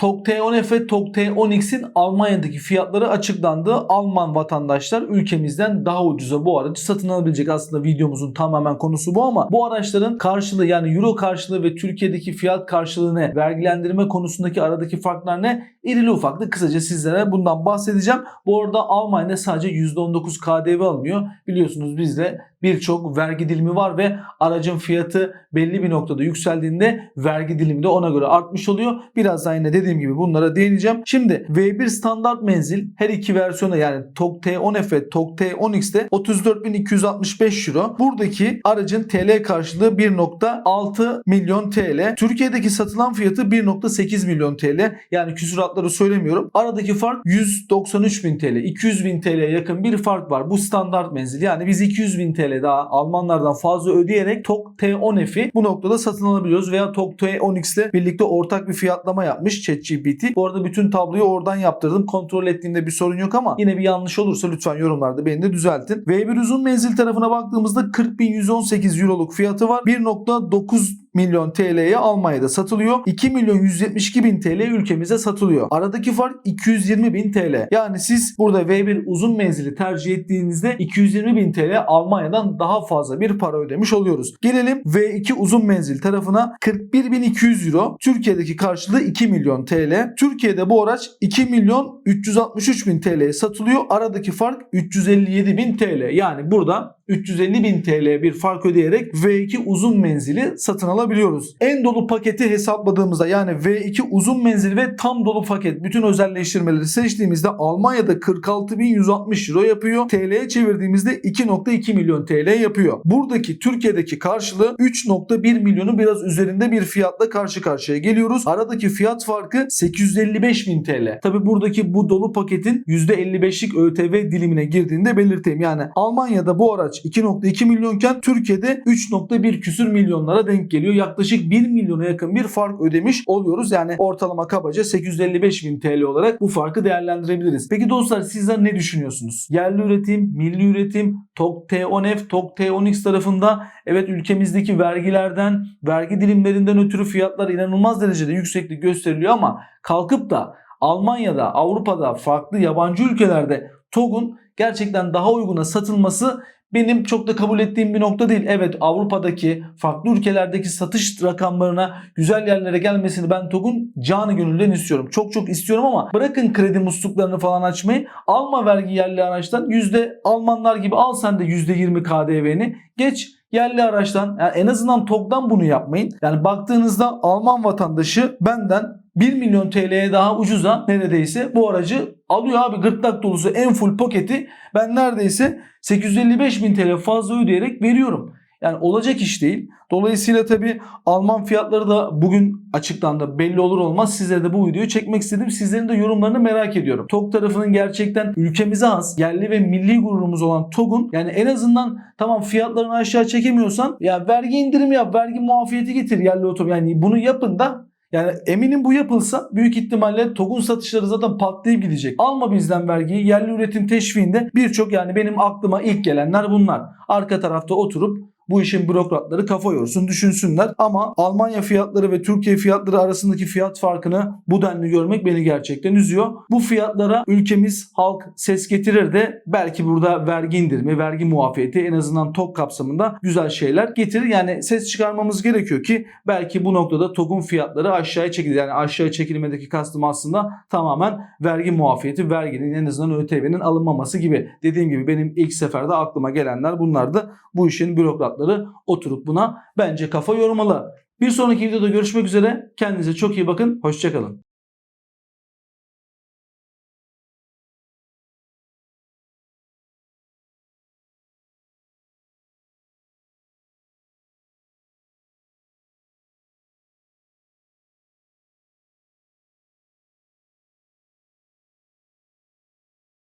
TOG T10F ve TOG T10X'in Almanya'daki fiyatları açıklandı. Alman vatandaşlar ülkemizden daha ucuza bu aracı satın alabilecek. Aslında videomuzun tamamen konusu bu ama bu araçların karşılığı yani euro karşılığı ve Türkiye'deki fiyat karşılığı ne? Vergilendirme konusundaki aradaki farklar ne? İrili ufaklı kısaca sizlere bundan bahsedeceğim. Bu arada Almanya'da sadece %19 KDV alınıyor. Biliyorsunuz bizde birçok vergi dilimi var ve aracın fiyatı belli bir noktada yükseldiğinde vergi dilimi de ona göre artmış oluyor. Birazdan yine dediğim gibi bunlara değineceğim. Şimdi V1 standart menzil her iki versiyona yani TOG T10F ve TOG T10X'te 34.265 euro. Buradaki aracın TL karşılığı 1.6 milyon TL. Türkiye'deki satılan fiyatı 1.8 milyon TL. Yani küsuratları söylemiyorum. Aradaki fark 193 bin TL. 200 bin TL'ye yakın bir fark var. Bu standart menzil. Yani biz 200 bin TL daha Almanlardan fazla ödeyerek TOG T10F'i bu noktada satın alabiliyoruz. Veya TOG T10X ile birlikte ortak bir fiyatlama yapmış ChatGPT. Bu arada bütün tabloyu oradan yaptırdım. Kontrol ettiğimde bir sorun yok ama yine bir yanlış olursa lütfen yorumlarda beni de düzeltin. V1 uzun menzil tarafına baktığımızda 40.118 euroluk fiyatı var. 1.9 milyon TL'ye Almanya'da satılıyor. 2 milyon 172 bin TL ülkemize satılıyor. Aradaki fark 220 bin TL. Yani siz burada V1 uzun menzili tercih ettiğinizde 220 bin TL Almanya'dan daha fazla bir para ödemiş oluyoruz. Gelelim V2 uzun menzil tarafına 41.200 euro. Türkiye'deki karşılığı 2 milyon TL. Türkiye'de bu araç 2 milyon 363 bin TL'ye satılıyor. Aradaki fark 357 bin TL. Yani burada 350 bin TL bir fark ödeyerek V2 uzun menzili satın alabiliyoruz. En dolu paketi hesapladığımızda yani V2 uzun menzil ve tam dolu paket bütün özelleştirmeleri seçtiğimizde Almanya'da 46.160 euro yapıyor. TL'ye çevirdiğimizde 2.2 milyon TL yapıyor. Buradaki Türkiye'deki karşılığı 3.1 milyonun biraz üzerinde bir fiyatla karşı karşıya geliyoruz. Aradaki fiyat farkı 855 bin TL. Tabi buradaki bu dolu paketin %55'lik ÖTV dilimine girdiğinde belirteyim. Yani Almanya'da bu araç 2.2 milyonken Türkiye'de 3.1 küsür milyonlara denk geliyor. Yaklaşık 1 milyona yakın bir fark ödemiş oluyoruz. Yani ortalama kabaca 855 bin TL olarak bu farkı değerlendirebiliriz. Peki dostlar sizler ne düşünüyorsunuz? Yerli üretim, milli üretim, TOG T10F, TOG T10X tarafında evet ülkemizdeki vergilerden, vergi dilimlerinden ötürü fiyatlar inanılmaz derecede yükseklik gösteriliyor ama kalkıp da Almanya'da, Avrupa'da, farklı yabancı ülkelerde TOG'un gerçekten daha uyguna satılması benim çok da kabul ettiğim bir nokta değil. Evet Avrupa'daki farklı ülkelerdeki satış rakamlarına güzel yerlere gelmesini ben TOG'un canı gönülden istiyorum. Çok çok istiyorum ama bırakın kredi musluklarını falan açmayı. Alma vergi yerli araçtan yüzde Almanlar gibi al sen de %20 KDV'ni. Geç yerli araçtan yani en azından TOG'dan bunu yapmayın. Yani baktığınızda Alman vatandaşı benden 1 milyon TL'ye daha ucuza neredeyse bu aracı alıyor abi gırtlak dolusu en full paketi ben neredeyse 855 bin TL fazla ödeyerek veriyorum. Yani olacak iş değil. Dolayısıyla tabi Alman fiyatları da bugün açıklandı. Belli olur olmaz sizlere de bu videoyu çekmek istedim. Sizlerin de yorumlarını merak ediyorum. TOG tarafının gerçekten ülkemize az yerli ve milli gururumuz olan TOG'un yani en azından tamam fiyatlarını aşağı çekemiyorsan ya vergi indirimi yap, vergi muafiyeti getir yerli otomobil. Yani bunu yapın da yani eminim bu yapılsa büyük ihtimalle TOG'un satışları zaten patlayıp gidecek. Alma bizden vergiyi yerli üretim teşviğinde birçok yani benim aklıma ilk gelenler bunlar. Arka tarafta oturup bu işin bürokratları kafa yorsun düşünsünler. Ama Almanya fiyatları ve Türkiye fiyatları arasındaki fiyat farkını bu denli görmek beni gerçekten üzüyor. Bu fiyatlara ülkemiz halk ses getirir de belki burada vergi indirimi, vergi muafiyeti en azından TOG kapsamında güzel şeyler getirir. Yani ses çıkarmamız gerekiyor ki belki bu noktada TOG'un fiyatları aşağıya çekilir. Yani aşağıya çekilmedeki kastım aslında tamamen vergi muafiyeti, verginin en azından ÖTV'nin alınmaması gibi. Dediğim gibi benim ilk seferde aklıma gelenler bunlardı. Bu işin bürokratları oturup buna bence kafa yormalı. Bir sonraki videoda görüşmek üzere. Kendinize çok iyi bakın. Hoşçakalın.